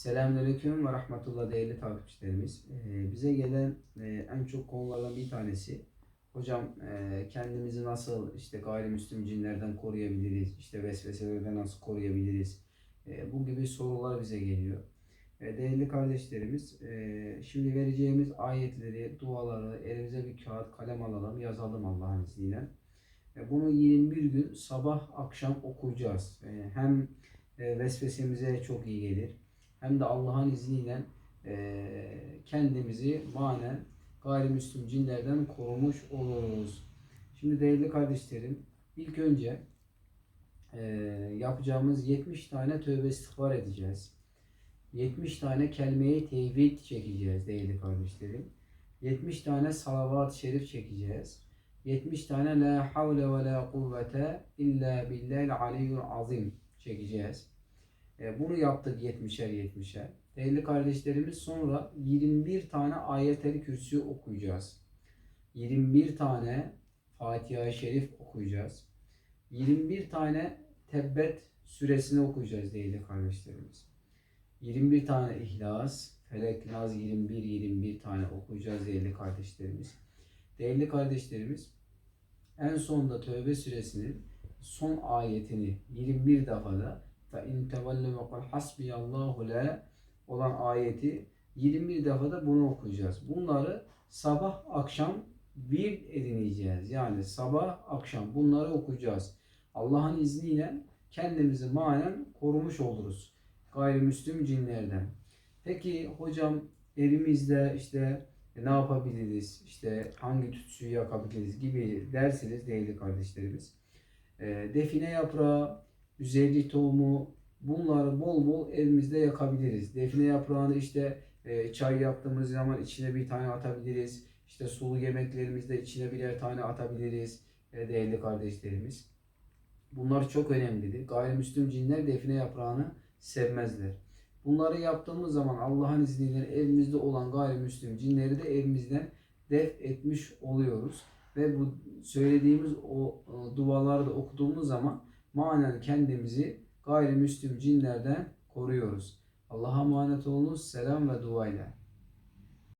Selamünaleyküm ve rahmetullah değerli takipçilerimiz. Ee, bize gelen e, en çok konulardan bir tanesi hocam e, kendimizi nasıl işte gayrimüslim cinlerden koruyabiliriz, işte vesveselerden nasıl koruyabiliriz? E, bu gibi sorular bize geliyor. E, değerli kardeşlerimiz, e, şimdi vereceğimiz ayetleri, duaları elimize bir kağıt, kalem alalım, yazalım Allah'ın izniyle. E, bunu 21 gün sabah akşam okuyacağız. E, hem e, vesvesemize çok iyi gelir hem de Allah'ın izniyle e, kendimizi manen gayrimüslim cinlerden korumuş oluruz. Şimdi değerli kardeşlerim, ilk önce e, yapacağımız 70 tane tövbe istiğfar edeceğiz. 70 tane kelime-i tevhid çekeceğiz değerli kardeşlerim. 70 tane salavat-ı şerif çekeceğiz. 70 tane la havle ve la kuvvete illa billahil aliyyul azim çekeceğiz. E, Bunu yaptık 70'er 70'er. Değerli kardeşlerimiz sonra 21 tane ayet-el kürsü okuyacağız. 21 tane Fatiha-i Şerif okuyacağız. 21 tane Tebbet suresini okuyacağız değerli kardeşlerimiz. 21 tane İhlas, Felek, Naz 21 21 tane okuyacağız değerli kardeşlerimiz. Değerli kardeşlerimiz en sonunda Tövbe suresinin son ayetini 21 defada fe in tevellu ve kul hasbiyallahu la olan ayeti 21 defada bunu okuyacağız. Bunları sabah akşam bir edineceğiz. Yani sabah akşam bunları okuyacağız. Allah'ın izniyle kendimizi manen korumuş oluruz. Gayrimüslim cinlerden. Peki hocam evimizde işte ne yapabiliriz? İşte hangi tütsüyü yakabiliriz gibi dersiniz değerli kardeşlerimiz. E, define yaprağı, üzeri tohumu bunları bol bol evimizde yakabiliriz. Define yaprağını işte e, çay yaptığımız zaman içine bir tane atabiliriz. İşte sulu yemeklerimizde içine birer tane atabiliriz e, değerli kardeşlerimiz. Bunlar çok önemlidir. Gayrimüslim cinler define yaprağını sevmezler. Bunları yaptığımız zaman Allah'ın izniyle evimizde olan gayrimüslim cinleri de evimizden def etmiş oluyoruz. Ve bu söylediğimiz o e, duaları da okuduğumuz zaman manen kendimizi gayrimüslim cinlerden koruyoruz. Allah'a emanet olunuz. Selam ve duayla.